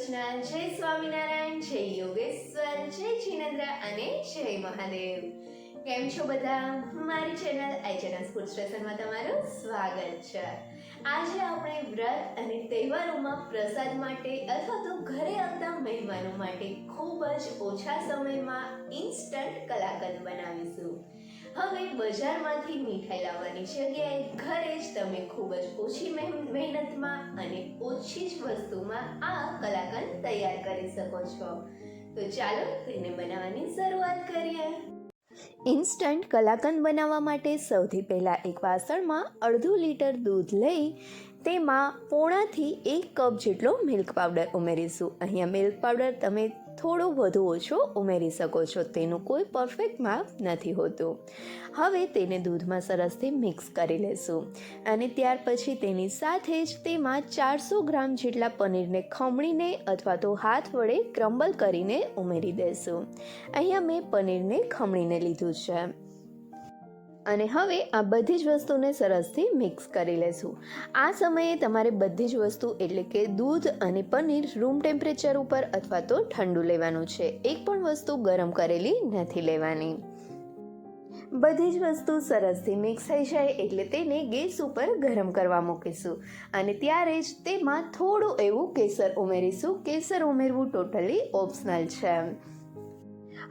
કૃષ્ણ, જય સ્વામિનારાયણ, જય યોગેશ્વર, જય જીનેન્દ્ર અને જય મહાદેવ. કેમ છો બધા? મારી ચેનલ આઈચના સ્કૂલ સ્ટેશનમાં તમારું સ્વાગત છે. આજે આપણે વ્રત અને તહેવારોમાં પ્રસાદ માટે અથવા તો ઘરે આવતા મહેમાનો માટે ખૂબ જ ઓછા સમયમાં ઇન્સ્ટન્ટ કલાકંદ બનાવીશું. હવે બજારમાંથી મીઠાઈ લાવવાની જગ્યાએ ઘરે જ તમે ખૂબ જ ઓછી મહેન- મહેનતમાં અને ઓછી જ વસ્તુમાં આ કલાકંદ તૈયાર કરી શકો છો. તો ચાલો તેને બનાવવાની શરૂઆત કરીએ. ઇન્સ્ટન્ટ કલાકંદ બનાવવા માટે સૌથી પહેલાં એક વાસણમાં અડધું લીટર દૂધ લઈ તેમાં પોણાથી એક કપ જેટલો મિલ્ક પાવડર ઉમેરીશું. અહીંયા મિલ્ક પાવડર તમે થોડો વધુ ઓછો ઉમેરી શકો છો. તેનું કોઈ પરફેક્ટ માપ નથી હોતું. હવે તેને દૂધમાં સરસથી મિક્સ કરી લેશું. અને ત્યાર પછી તેની સાથે જ તેમાં ચારસો ગ્રામ જેટલા પનીરને ખમણીને અથવા તો હાથ વડે ક્રમ્બલ કરીને ઉમેરી દેશું. અહીંયા મેં પનીરને ખમણીને લીધું છે. અને હવે આ બધી જ વસ્તુને સરસથી મિક્સ કરી લેશું. આ સમયે તમારે બધી જ વસ્તુ એટલે કે દૂધ અને પનીર રૂમ ટેમ્પરેચર ઉપર અથવા તો ઠંડુ લેવાનું છે. એક પણ વસ્તુ ગરમ કરેલી નથી લેવાની. બધી જ વસ્તુ સરસથી મિક્સ થઈ જાય એટલે તેને ગેસ ઉપર ગરમ કરવા મૂકીશું. અને ત્યારે જ તેમાં થોડું એવું કેસર ઉમેરીશું. કેસર ઉમેરવું ટોટલી ઓપ્શનલ છે.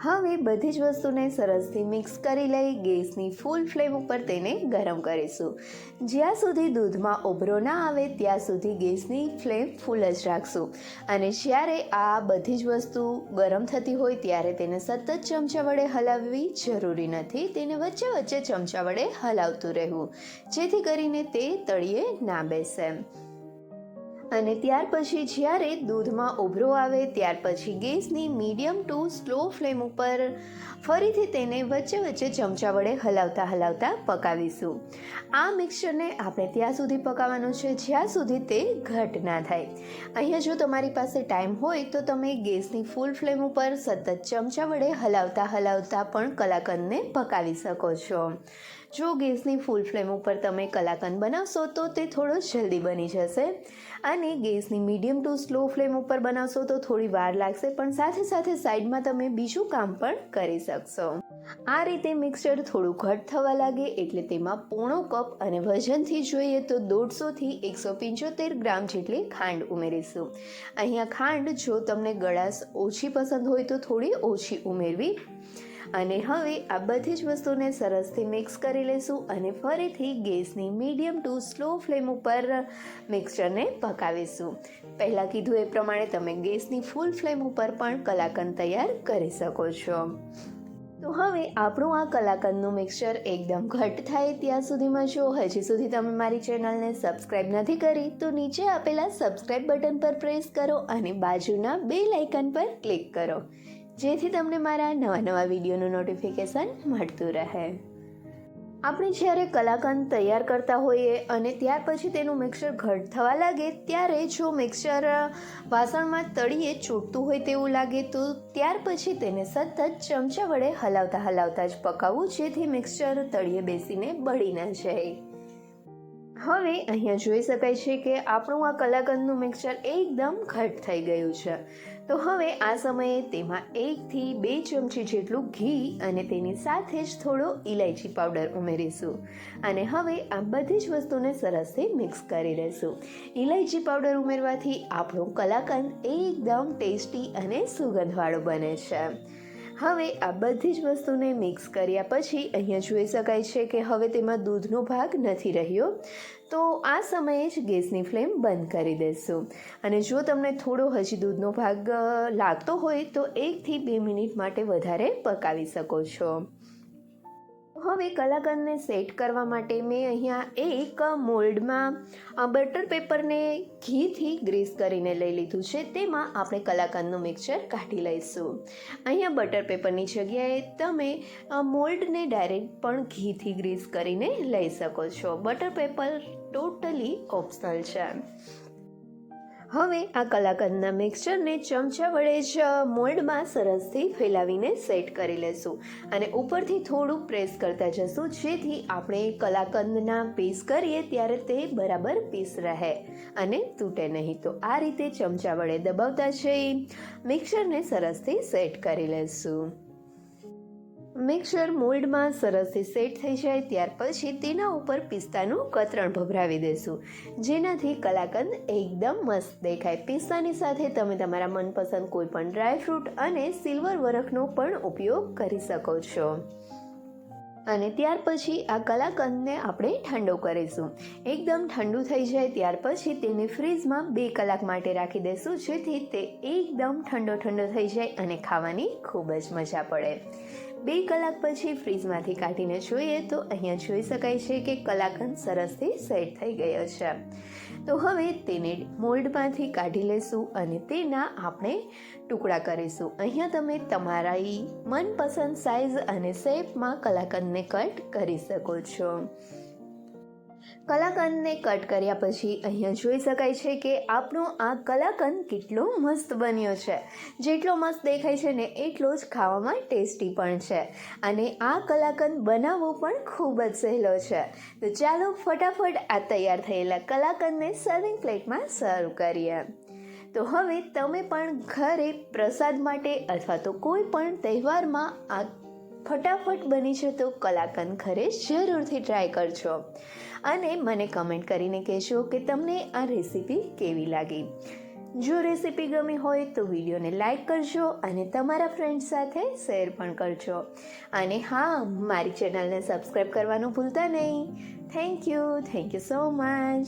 હવે બધી જ વસ્તુને સરસથી મિક્સ કરી લઈ ગેસની ફૂલ ફ્લેમ ઉપર તેને ગરમ કરીશું. જ્યાં સુધી દૂધમાં ઉભરો ના આવે ત્યાં સુધી ગેસની ફ્લેમ ફૂલ જ રાખશું. અને જ્યારે આ બધી જ વસ્તુ ગરમ થતી હોય ત્યારે તેને સતત ચમચા વડે હલાવવી જરૂરી નથી. તેને વચ્ચે વચ્ચે ચમચા વડે હલાવતું રહેવું, જેથી કરીને તે તળિયે ના બેસે. અને ત્યાર પછી જ્યારે દૂધમાં ઉભરો આવે, ત્યાર પછી ગેસની મીડિયમ ટુ સ્લો ફ્લેમ ઉપર ફરીથી તેને વચ્ચે વચ્ચે ચમચા વડે હલાવતા હલાવતા પકાવીશું. આ મિક્સરને આપણે ત્યાં સુધી પકાવવાનું છે, જ્યાં સુધી તે ઘટ ના થાય. અહીંયા જો તમારી પાસે ટાઈમ હોય તો તમે ગેસની ફૂલ ફ્લેમ ઉપર સતત ચમચા વડે હલાવતા હલાવતા પણ કલાકંદને પકાવી શકો છો. જો ગેસની ફૂલ ફ્લેમ ઉપર તમે કલાકંદ બનાવશો તો તે થોડો જલ્દી બની જશે. અને ગેસની મીડિયમ ટુ સ્લો ફ્લેમ ઉપર બનાવશો તો થોડી વાર લાગશે, પણ સાથે સાથે સાઈડમાં તમે બીજું કામ પણ કરી શકશો. આ રીતે મિક્સચર થોડું ઘટ થવા લાગે, એટલે તેમાં પોણો કપ અને વજનથી જોઈએ તો દોઢસોથી એકસો પંચોતેર ગ્રામ જેટલી ખાંડ ઉમેરીશું. અહીંયા ખાંડ જો તમને ગળાશ ઓછી પસંદ હોય તો થોડી ઓછી ઉમેરવી અને હવે આ બધી જ વસ્તુને સરસથી મિક્સ કરી લઈશું અને ફરીથી ગેસની મીડિયમ ટુ સ્લો ફ્લેમ ઉપર મિક્સચરને પકાવીશું. પહેલાં કીધું એ પ્રમાણે તમે ગેસની ફૂલ ફ્લેમ ઉપર પણ કલાકંદ તૈયાર કરી શકો છો. તો હવે આપણું આ કલાકંદનું મિક્સચર એકદમ ઘટ થાય ત્યાં સુધીમાં જો હજી સુધી તમે મારી ચેનલને સબસ્ક્રાઈબ નથી કરી, તો નીચે આપેલા સબસ્ક્રાઈબ બટન પર પ્રેસ કરો અને બાજુના બે લાઇકન પર ક્લિક કરો. જેથી તમને મારા નવા નવા વિડીયોનું નોટિફિકેશન મળતું રહે. આપણે જ્યારે કલાકંદ તૈયાર કરતા હોઈએ અને ત્યાર પછી તેનું મિક્સર ઘટ થવા લાગે, ત્યારે જો મિક્સર વાસણમાં તળીએ ચોટતું હોય તેવું લાગે, તો ત્યાર પછી તેને સતત ચમચા વડે હલાવતા હલાવતા જ પકાવવું જેથી મિક્સર તળીએ બેસીને બળી ન જાય. હવે અહીંયા જોઈ શકાય છે કે આપણું આ કલાકંદનું મિક્સચર એકદમ ઘટ થઈ ગયું છે. તો હવે આ સમયે તેમાં એકથી બે ચમચી જેટલું ઘી અને તેની સાથે જ થોડો ઇલાયચી પાવડર ઉમેરીશું. અને હવે આ બધી જ વસ્તુને સરસથી મિક્સ કરી લેશું. ઇલાયચી પાવડર ઉમેરવાથી આપણું કલાકંદ એકદમ ટેસ્ટી અને સુગંધવાળો બને છે. હવે આ બધી જ વસ્તુને મિક્સ કર્યા પછી અહીંયા જોઈ શકાય છે કે હવે તેમાં દૂધનો ભાગ નથી રહ્યો. તો આ સમયે જ ગેસની ફ્લેમ બંધ કરી દેશું. અને જો તમને થોડો હજી દૂધનો ભાગ લાગતો હોય તો એકથી બે મિનિટ માટે વધારે પકાવી શકો છો. હવે કલાકંદને સેટ કરવા માટે મેં અહીંયા એક મોલ્ડમાં બટર પેપરને ઘીથી ગ્રીસ કરીને લઈ લીધું છે. તેમાં આપણે કલાકંદનું મિક્સચર કાઢી લઈશું. અહીંયા બટર પેપરની જગ્યાએ તમે મોલ્ડને ડાયરેક્ટ પણ ઘીથી ગ્રીસ કરીને લઈ શકો છો. બટર પેપર ટોટલી ઓપ્શનલ છે. હવે આ કલાકંદના મિક્સચરને ચમચા વડે જ મોલ્ડમાં સરસથી ફેલાવીને સેટ કરી લેશું અને ઉપરથી થોડું પ્રેસ કરતા જશું, જેથી આપણે કલાકંદના પીસ કરીએ ત્યારે તે બરાબર પીસ રહે અને તૂટે નહીં. તો આ રીતે ચમચા વડે દબાવતા જઈ મિક્સરને સરસથી સેટ કરી લેશું. મિક્સર મોલ્ડમાં સરસથી સેટ થઈ જાય, ત્યાર પછી તેના ઉપર પિસ્તાનું કતરણ ભભરાવી દેશું. જેનાથી કલાકંદ એકદમ મસ્ત દેખાય. પિસ્તાની સાથે તમે તમારા મનપસંદ કોઈપણ ડ્રાયફ્રૂટ અને સિલ્વર વરખનો પણ ઉપયોગ કરી શકો છો. અને ત્યાર પછી આ કલાકંદને આપણે ઠંડો કરીશું. એકદમ ઠંડુ થઈ જાય, ત્યાર પછી તેને ફ્રીજમાં બે કલાક માટે રાખી દઈશું જેથી તે એકદમ ઠંડો ઠંડો થઈ જાય અને ખાવાની ખૂબ જ મજા પડે. બે કલાક પછી ફ્રીજમાંથી કાઢીને જોઈએ તો અહીંયા જોઈ શકાય છે કે કલાકંદ સરસથી સેટ થઈ ગયો છે. તો હવે તેને મોલ્ડમાંથી કાઢી લેશું અને તેના આપણે ટુકડા કરીશું. અહીંયા તમે તમારા મનપસંદ સાઇઝ અને શેપમાં કલાકંદને કટ કરી શકો છો. કલાકંદને કટ કર્યા પછી અહીંયા જોઈ શકાય છે કે આપણો આ કલાકંદ કેટલો મસ્ત બન્યો છે. જેટલો મસ્ત દેખાય છે ને એટલો જ ખાવામાં ટેસ્ટી પણ છે. અને આ કલાકંદ બનાવવો પણ ખૂબ જ સહેલો છે. તો ચાલો ફટાફટ આ તૈયાર થયેલા કલાકંદને સર્વિંગ પ્લેટમાં સર્વ કરીએ. તો હવે તમે પણ ઘરે પ્રસાદ માટે અથવા તો કોઈ પણ તહેવારમાં આ ફટાફટ બની જતો કલાકંદ ખરે જરૂરથી ટ્રાય કરજો. અને મને કમેન્ટ કરીને કહેશો કે તમને આ રેસીપી કેવી લાગી? જો રેસીપી ગમી હોય તો વિડીયોને લાઇક કરજો અને તમારા ફ્રેન્ડ્સ સાથે શેર પણ કરજો. અને હા, મારી ચેનલને સબસ્ક્રાઈબ કરવાનું ભૂલતા નહીં. Thank you thank you so much